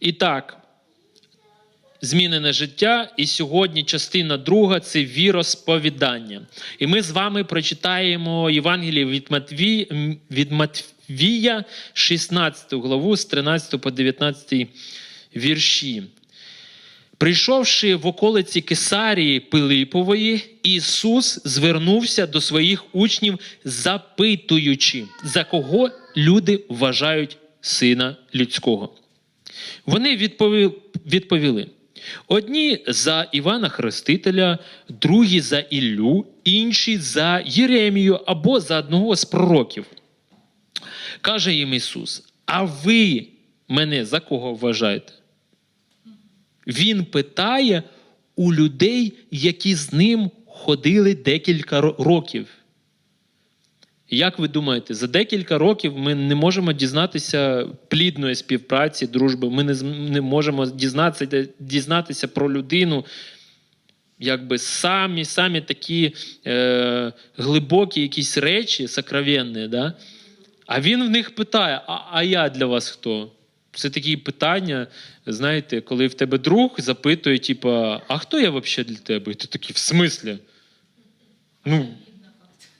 І так, змінене життя, і сьогодні частина друга це віросповідання. І ми з вами прочитаємо Євангеліє від Матві, від Матвія, 16 главу з 13 по 19 вірші. Прийшовши в околиці Кесарії Пилипової, Ісус звернувся до своїх учнів, запитуючи, за кого люди вважають сина людського. Вони відпові- відповіли: одні за Івана Хрестителя, другі за Іллю, інші за Єремію або за одного з пророків. Каже їм Ісус: А ви мене за кого вважаєте? Він питає у людей, які з ним ходили декілька років. Як ви думаєте, за декілька років ми не можемо дізнатися плідної співпраці, дружби, ми не, не можемо дізнатися, дізнатися про людину, якби самі, самі такі е, глибокі якісь речі, сокровенні, да? а він в них питає: а, а я для вас хто? Це такі питання, знаєте, коли в тебе друг запитує, типа, а хто я взагалі для тебе? І ти такий, в смислі? Ну,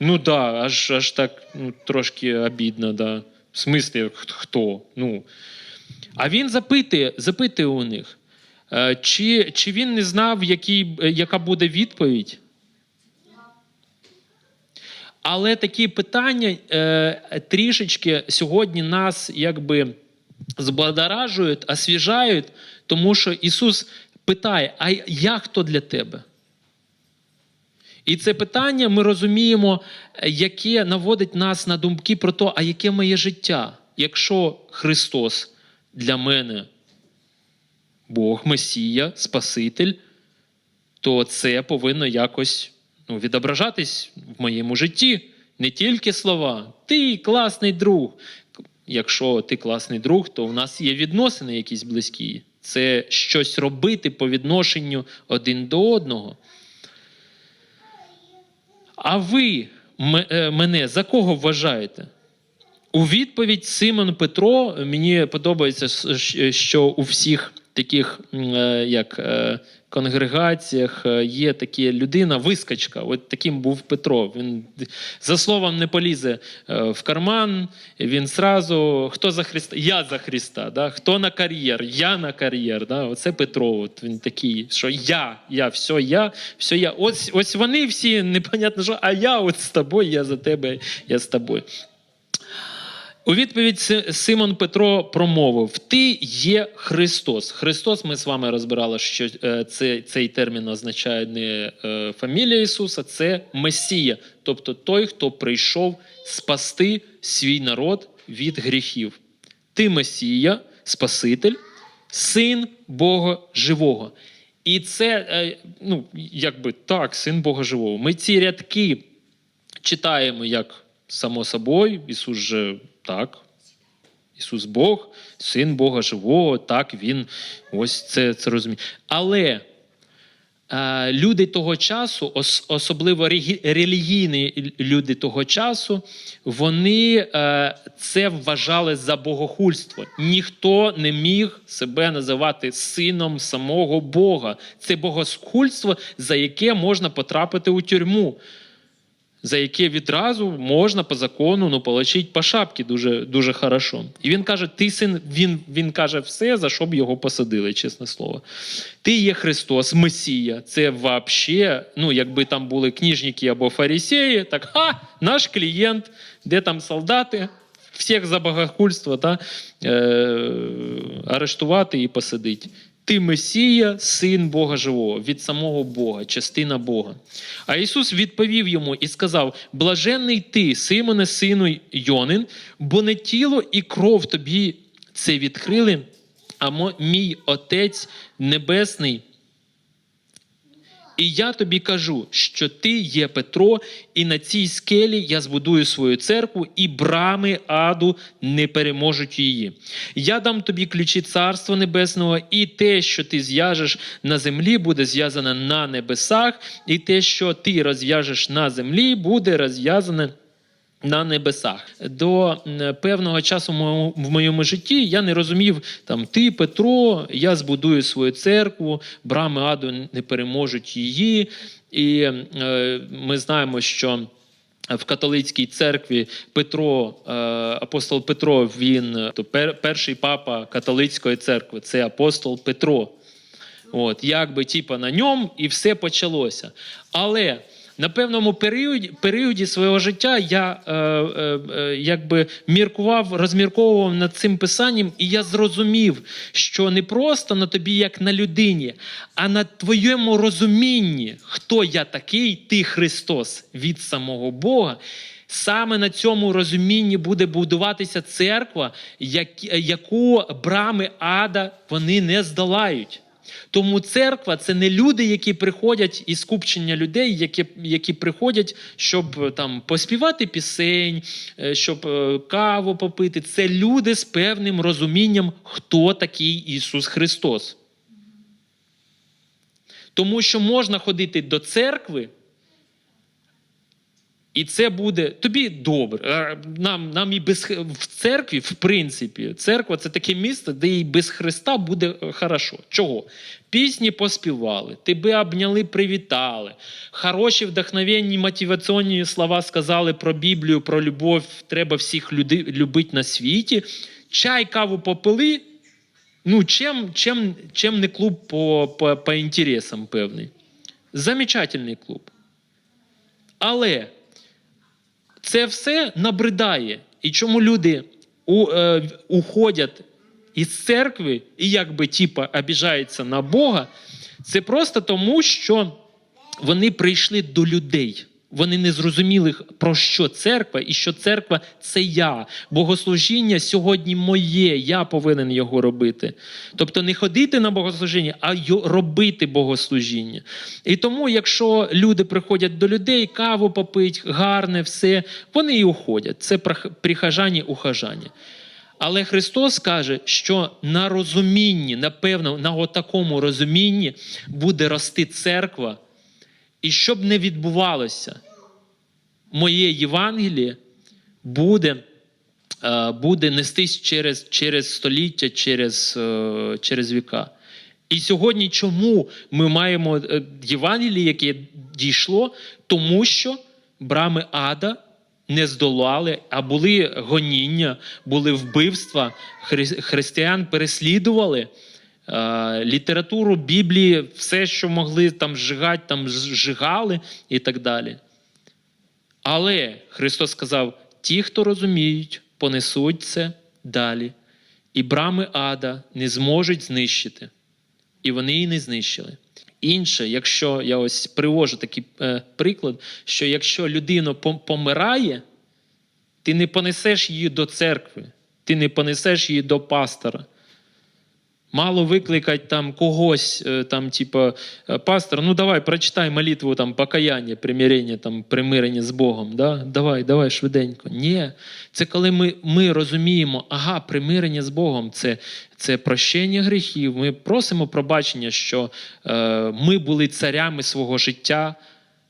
ну да, аж, аж так ну, трошки обідно, да. В смислі, хто? Ну. А він запитує, запитує у них, е, чи, чи він не знав, який, яка буде відповідь? Але такі питання е, трішечки сьогодні нас якби збладаражують, освіжають, тому що Ісус питає: а я хто для тебе? І це питання ми розуміємо, яке наводить нас на думки про те, а яке моє життя, якщо Христос для мене Бог, Месія, Спаситель, то це повинно якось ну, відображатись в моєму житті. Не тільки слова. Ти класний друг. Якщо ти класний друг, то у нас є відносини якісь близькі. Це щось робити по відношенню один до одного. А ви е, мене за кого вважаєте? У відповідь Симон Петро мені подобається, що у всіх таких е, як е, конгрегаціях е, є такі людина, вискочка. От таким був Петро. Він за словом не полізе в карман. Він зразу хто за Христа? Я за Христа. Да? Хто на кар'єр? Я на кар'єр. Да? Оце Петро. От він такий, що я, я, все я, все я. Ось, ось вони всі непонятно що, а я от з тобою, я за тебе, я з тобою. У відповідь Симон Петро промовив: Ти є Христос. Христос, ми з вами розбирали, що е, це, цей термін означає не е, фамілія Ісуса, це Месія, тобто той, хто прийшов спасти свій народ від гріхів. Ти Месія, Спаситель, син Бога живого. І це, е, ну, якби так, син Бога живого. Ми ці рядки читаємо як само собою, Ісус же так. Ісус Бог, син Бога живого, так, Він ось це, це розуміє. Але е, люди того часу, ос, особливо релігійні люди того часу, вони е, це вважали за богохульство. Ніхто не міг себе називати сином самого Бога. Це богохульство, за яке можна потрапити у тюрму за яке відразу можна по закону ну, получити по шапці дуже, дуже хорошо. І він каже: ти син, він, він каже все, за що б його посадили, чесне слово. Ти є Христос, Месія. Це вообще, ну, якби там були книжники або фарисеї, так ха, наш клієнт, де там солдати, всіх за богохульство, та, е, арештувати і посадити. Ти Месія, син Бога живого, від самого Бога, частина Бога. А Ісус відповів йому і сказав: Блаженний ти, Симоне, сину Йонин, бо не тіло і кров тобі це відкрили, а мій Отець Небесний. І я тобі кажу, що ти є Петро, і на цій скелі я збудую свою церкву, і брами аду не переможуть її. Я дам тобі ключі Царства Небесного, і те, що ти зв'яжеш на землі, буде зв'язане на небесах, і те, що ти розв'яжеш на землі, буде розв'язане на небесах. До певного часу в моєму, житті я не розумів, там ти, Петро, я збудую свою церкву, брами аду не переможуть її. І е, ми знаємо, що в католицькій церкві Петро, е, апостол Петро, він то перший папа католицької церкви, це апостол Петро. От, якби типа на ньому і все почалося. Але на певному періоді, періоді свого життя я е, е, е, якби міркував, розмірковував над цим писанням, і я зрозумів, що не просто на тобі, як на людині, а на твоєму розумінні, хто я такий, ти Христос від самого Бога. Саме на цьому розумінні буде будуватися церква, як- яку брами ада вони не здолають. Тому церква це не люди, які приходять і скупчення людей, які, які приходять, щоб е, там поспівати пісень, е, щоб е, каву попити. Це люди з певним розумінням, хто такий Ісус Христос. Тому що можна ходити до церкви. І це буде тобі добре. Нам, нам і без в церкві, в принципі, церква це таке місце, де і без Христа буде е, хорошо. Чого? Пісні поспівали, тебе обняли, привітали. Хороші вдохновенні мотиваційні слова сказали про Біблію, про любов. Треба всіх люди, любити на світі. Чай, каву попили. Ну, чим, чим, чим не клуб по, по, по інтересам певний. Замечательний клуб. Але це все набридає. І чому люди у, е, уходять із церкви і якби типа обіжаються на Бога, це просто тому, що вони прийшли до людей. Вони не зрозуміли, про що церква, і що церква це я. Богослужіння сьогодні моє, я повинен його робити. Тобто не ходити на богослужіння, а робити богослужіння. І тому, якщо люди приходять до людей, каву попить, гарне, все, вони і уходять. Це прихожані, ухожання. Але Христос каже, що на розумінні, напевно, на такому розумінні буде рости церква. І щоб не відбувалося, моє Євангеліє буде, е, буде нестись через, через століття, через, е, через віка. І сьогодні чому ми маємо е, Євангеліє, яке дійшло? Тому що брами ада не здолали, а були гоніння, були вбивства, хри- християн переслідували. Е, Літературу Біблії, все, що могли там зжигати, там зжигали і так далі. Але Христос сказав: ті, хто розуміють, понесуть це далі, і брами ада не зможуть знищити. І вони її не знищили. Інше, якщо я ось привожу такий е, приклад, що якщо людина помирає, ти не понесеш її до церкви, ти не понесеш її до пастора. Мало викликати там когось, е, там, типа, е, пастор, ну давай, прочитай молитву там, покаяння, примирення, там, примирення з Богом. Да? Давай, давай швиденько. Ні. Це коли ми, ми розуміємо, ага, примирення з Богом це, це прощення гріхів. Ми просимо пробачення, що е, ми були царями свого життя,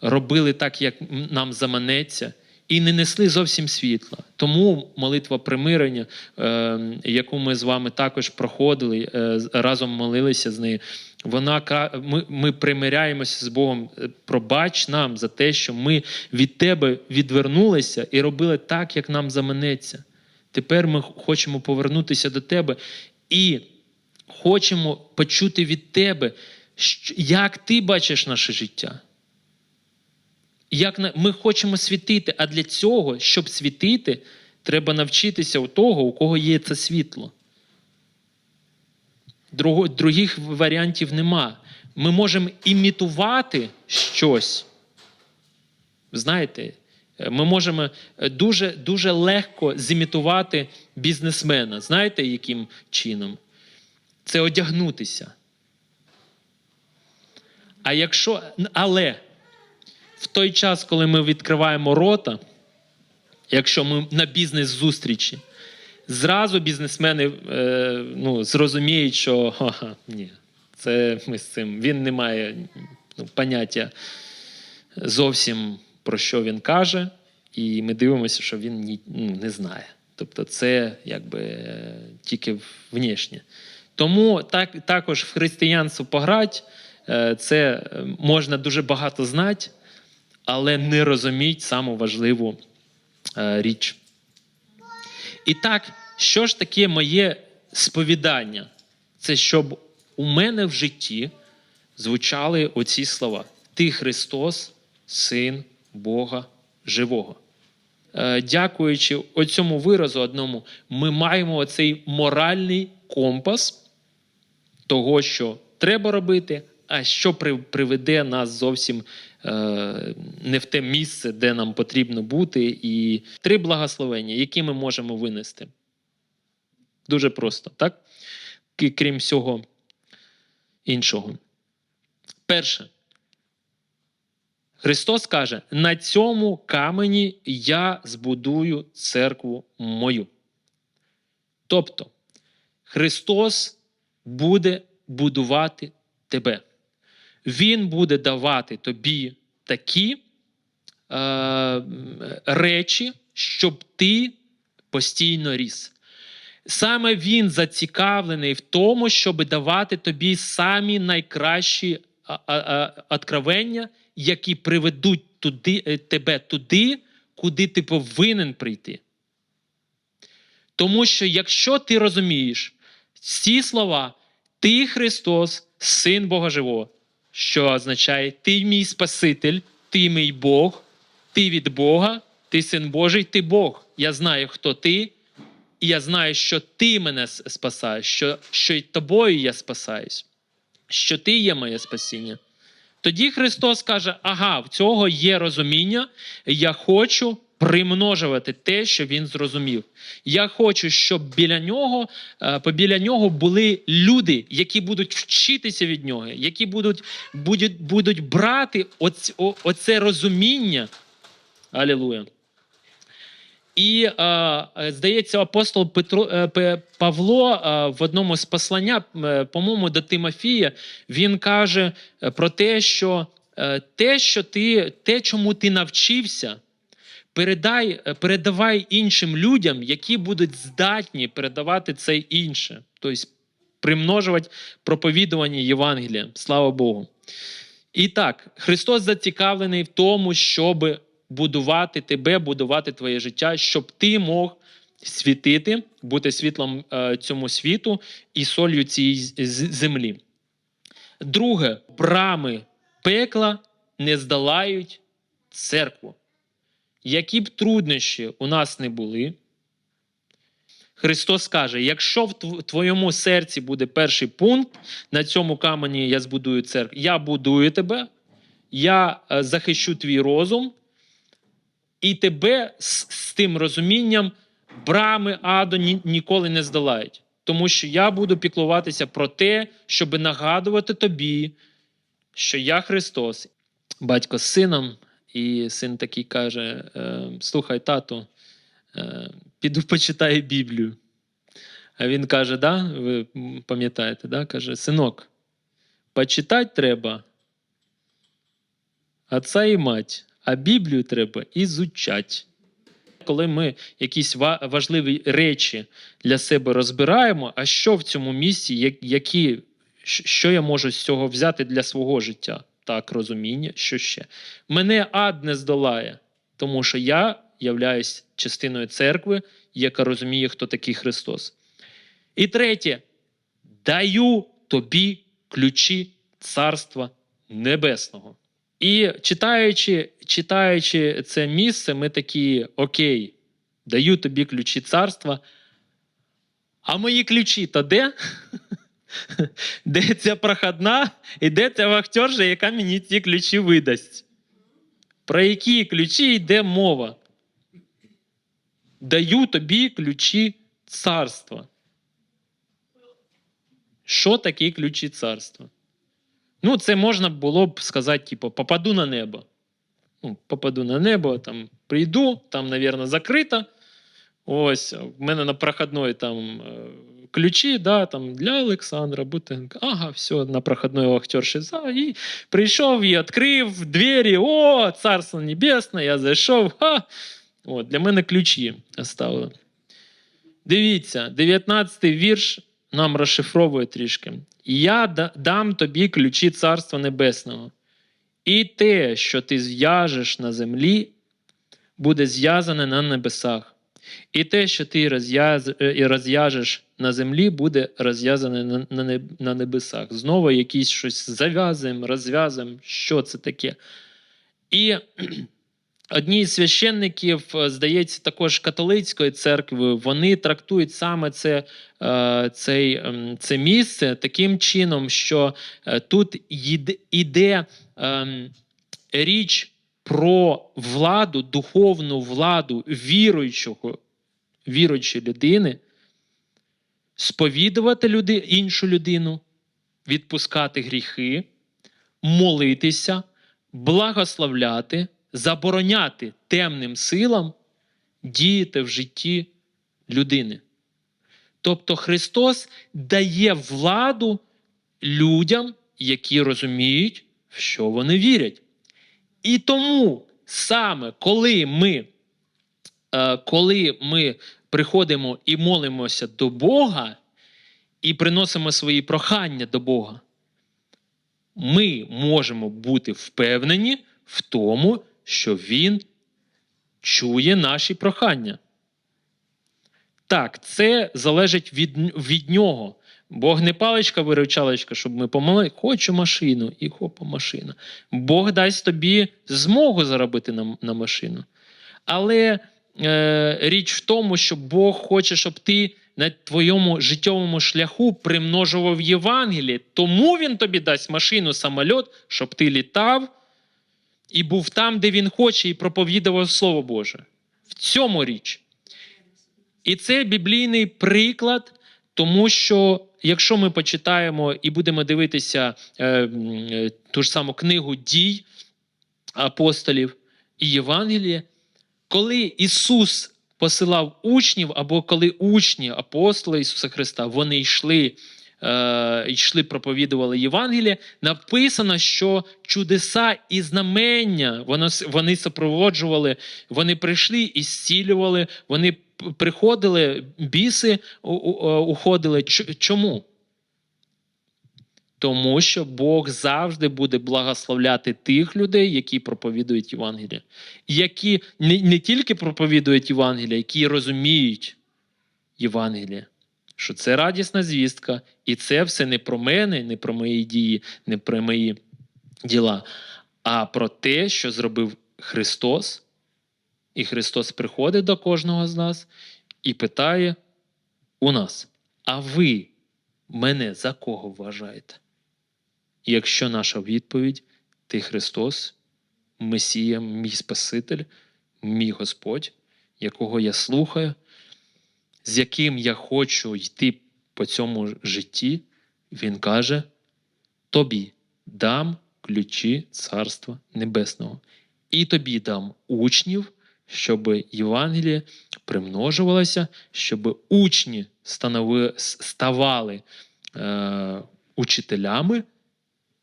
робили так, як нам заманеться. І не несли зовсім світла. Тому молитва примирення, е, яку ми з вами також проходили, е, разом молилися з нею. Вона ми, ми примиряємося з Богом. Е, Пробач нам за те, що ми від тебе відвернулися і робили так, як нам заманеться. Тепер ми хочемо повернутися до тебе і хочемо почути від тебе, як ти бачиш наше життя. Як ми хочемо світити, а для цього, щоб світити, треба навчитися у того, у кого є це світло. Других варіантів нема. Ми можемо імітувати щось. Знаєте, ми можемо е, дуже, дуже легко зімітувати бізнесмена. Знаєте, яким чином? Це одягнутися. А якщо. Але в той час, коли ми відкриваємо рота, якщо ми на бізнес-зустрічі, зразу бізнесмени е, ну, зрозуміють, що ха-ха, ні, це ми з цим. Він не має ну, поняття зовсім про що він каже, і ми дивимося, що він ні, ну, не знає. Тобто, це якби тільки внешнє. Тому так, також в християнство пограти, е, це е, можна дуже багато знати, але не розуміти саму важливу е, річ. І так, що ж таке моє сповідання? Це щоб у мене в житті звучали оці слова: Ти Христос, Син Бога Живого. Е, Дякуючи оцьому виразу одному, ми маємо оцей моральний компас того, що треба робити, а що приведе нас зовсім е, не в те місце, де нам потрібно бути. І три благословення, які ми можемо винести. Дуже просто, так? Крім всього іншого. Перше. Христос каже: на цьому камені я збудую церкву мою. Тобто, Христос буде будувати тебе. Він буде давати тобі такі е, речі, щоб ти постійно ріс. Саме він зацікавлений в тому, щоб давати тобі самі найкращі откровення, які приведуть туди, е, тебе туди, куди ти повинен прийти. Тому що якщо ти розумієш ці слова, ти Христос, Син Бога Живого, що означає, ти мій Спаситель, ти мій Бог, ти від Бога, ти син Божий, ти Бог. Я знаю, хто ти, і я знаю, що ти мене спасаєш, що, що й тобою я спасаюсь, що ти є моє спасіння. Тоді Христос каже: ага, в цього є розуміння, я хочу примножувати те, що він зрозумів. Я хочу, щоб біля нього, е, побіля нього були люди, які будуть вчитися від нього, які будуть, будуть, будуть брати оць, о, оце розуміння. Алілуя. І е, е, здається, апостол Петро Павло в одному з послання, по-моєму, до Тимофія, він каже про те, що те, що ти, те, чому ти навчився, передай, передавай іншим людям, які будуть здатні передавати це інше. Тобто примножувати проповідування Євангелія. Слава Богу. І так, Христос зацікавлений в тому, щоб будувати тебе, будувати твоє життя, щоб ти мог світити, бути світлом е, цьому світу і солью цієї землі. Друге, брами пекла не здолають церкву. Які б труднощі у нас не були, Христос каже: якщо в твоєму серці буде перший пункт, на цьому камені я збудую церкву, я будую тебе, я е, захищу твій розум, і тебе з, з тим розумінням брами аду ні, ніколи не здолають. Тому що я буду піклуватися про те, щоб нагадувати тобі, що я Христос, батько з сином, і син такий каже: е, Слухай, тату, е, піду почитаю Біблію. А він каже: да, ви пам'ятаєте, да? каже, синок, почитати треба отца і мать, а Біблію треба ізучать. Коли ми якісь важливі речі для себе розбираємо, а що в цьому місці, які, що я можу з цього взяти для свого життя? Так, розуміння, що ще. Мене ад не здолає, тому що я являюсь частиною церкви, яка розуміє, хто такий Христос. І третє, даю тобі ключі Царства Небесного. І читаючи, читаючи це місце, ми такі: Окей, даю тобі ключі царства. А мої ключі то де? Де ця проходна і де ця вахтерша, яка мені ці ключі видасть? Про які ключі йде мова? Даю тобі ключі царства. Що таке ключі царства? Ну, це можна було б сказати, типу, попаду на небо. Ну, попаду на небо, там прийду, там, мабуть, закрито. Ось, в мене на проходної там ключі, да, там для Олександра Бутенка. Ага, все, на проходної вахтерші за. І прийшов і відкрив двері. О, царство небесне, я зайшов. Ха, От, для мене ключі ставили. Дивіться, 19-й вірш нам розшифровує трішки. Я дам тобі ключі Царства Небесного. І те, що ти зв'яжеш на землі, буде зв'язане на небесах. І те, що ти розв'яз- е, розв'яжеш на землі, буде розв'язане на, на, неб- на небесах. Знову якісь щось зав'язуємо, розв'язуємо. Що це таке? І одні з священників, е, здається, також католицької церкви, вони трактують саме це, е, цей, ем, це місце таким чином, що тут йде- ем, річ про владу, духовну владу віруючого, віруючої людини, сповідувати люди, іншу людину, відпускати гріхи, молитися, благословляти, забороняти темним силам діяти в житті людини. Тобто Христос дає владу людям, які розуміють, в що вони вірять. І тому саме коли ми, е, коли ми приходимо і молимося до Бога, і приносимо свої прохання до Бога, ми можемо бути впевнені в тому, що Він чує наші прохання. Так, це залежить від, від нього. Бог не паличка виручалочка, щоб ми помогли. Хочу машину, і хопа, машина. Бог дасть тобі змогу заробити на, на машину. Але е, річ в тому, що Бог хоче, щоб ти на твоєму життєвому шляху примножував Євангеліє. Тому Він тобі дасть машину, самольот, щоб ти літав і був там, де він хоче, і проповідував Слово Боже. В цьому річ. І це біблійний приклад, тому що якщо ми почитаємо і будемо дивитися е, е, ту ж саму книгу дій апостолів і Євангелія, коли Ісус посилав учнів, або коли учні апостоли Ісуса Христа, вони йшли, е, йшли проповідували Євангеліє, написано, що чудеса і знамення вони, супроводжували, вони прийшли і зцілювали, вони приходили, біси е, уходили. Чому? Тому що Бог завжди буде благословляти тих людей, які проповідують Євангеліє. Які не, не тільки проповідують Євангеліє, які розуміють Євангеліє, що це радісна звістка, і це все не про мене, не про мої дії, не про мої діла, а про те, що зробив Христос. І Христос приходить до кожного з нас і питає у нас: А ви мене за кого вважаєте? Якщо наша відповідь ти Христос, Месія, мій Спаситель, мій Господь, якого я слухаю, з яким я хочу йти по цьому житті, Він каже: Тобі дам ключі Царства Небесного, і тобі дам учнів, щоб Євангеліє примножувалося, щоб учні ставали е, учителями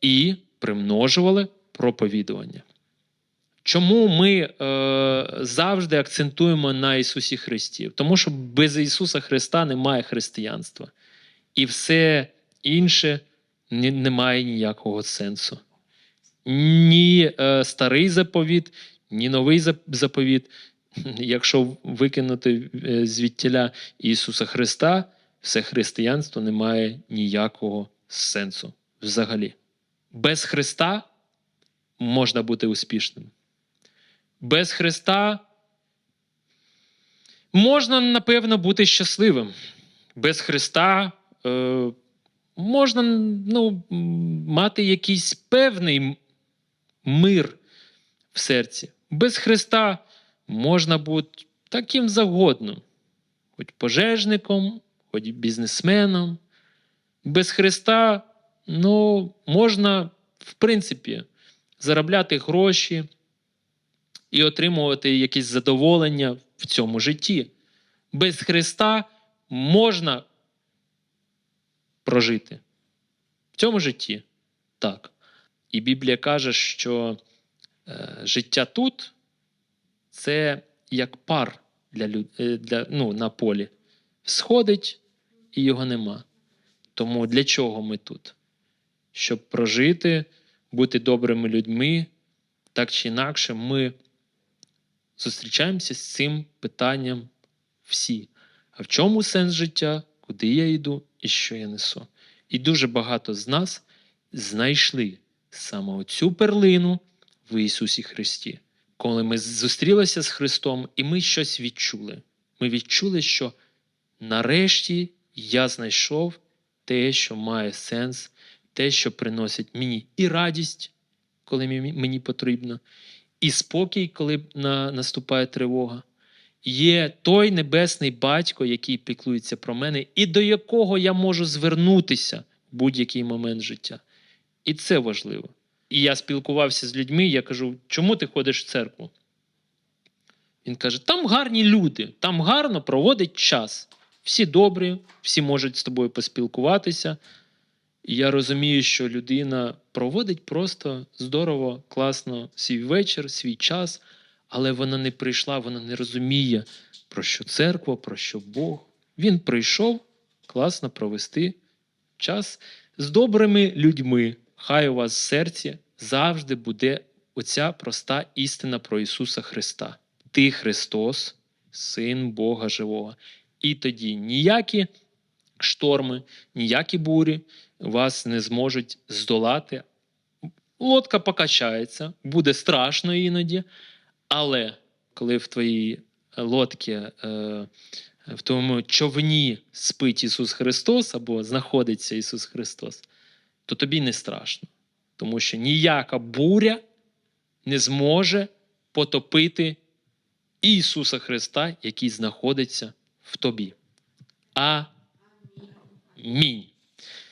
і примножували проповідування. Чому ми е, завжди акцентуємо на Ісусі Христі? Тому що без Ісуса Христа немає християнства. І все інше не, має ніякого сенсу. Ні е, старий заповіт, ні новий зап- заповіт. Якщо викинути е, звідтіля Ісуса Христа, все християнство не має ніякого сенсу взагалі. Без Христа можна бути успішним. Без Христа можна, напевно, бути щасливим. Без Христа е, можна ну, мати якийсь певний мир в серці. Без Христа можна бути таким завгодно, хоч пожежником, хоч бізнесменом. Без Христа ну, можна, в принципі, заробляти гроші і отримувати якесь задоволення в цьому житті. Без Христа можна прожити в цьому житті. Так. І Біблія каже, що е, життя тут це як пар для, е, для, ну, на полі. Сходить і його нема. Тому для чого ми тут? Щоб прожити, бути добрими людьми, так чи інакше, ми зустрічаємося з цим питанням всі. А в чому сенс життя, куди я йду і що я несу? І дуже багато з нас знайшли саме оцю перлину в Ісусі Христі. Коли ми зустрілися з Христом, і ми щось відчули. Ми відчули, що нарешті я знайшов те, що має сенс, те, що приносить мені і радість, коли мені потрібно, і спокій, коли на, наступає тривога. Є той небесний батько, який піклується про мене, і до якого я можу звернутися в будь-який момент життя. І це важливо. І я спілкувався з людьми, я кажу, чому ти ходиш в церкву? Він каже: там гарні люди, там гарно проводить час. Всі добрі, всі можуть з тобою поспілкуватися. І я розумію, що людина проводить просто здорово, класно свій вечір, свій час, але вона не прийшла, вона не розуміє, про що церква, про що Бог. Він прийшов класно провести час з добрими людьми. Хай у вас в серці завжди буде оця проста істина про Ісуса Христа. Ти Христос, Син Бога Живого. І тоді ніякі шторми, ніякі бурі вас не зможуть здолати. Лодка покачається, буде страшно іноді, але коли в твоїй лодці, е, в тому човні спить Ісус Христос або знаходиться Ісус Христос, то тобі не страшно. Тому що ніяка буря не зможе потопити Ісуса Христа, який знаходиться в тобі. Амінь.